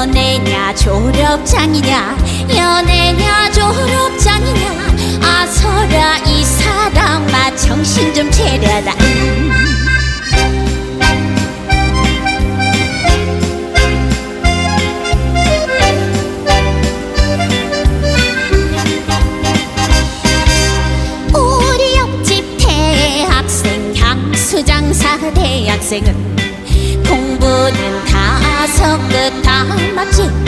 연애냐 졸업장이냐 연애냐 졸업장이냐. 아서라 이 사람아 정신 좀 차려라. 우리 옆집 대학생 향수장사 대학생은 공부는 맞지?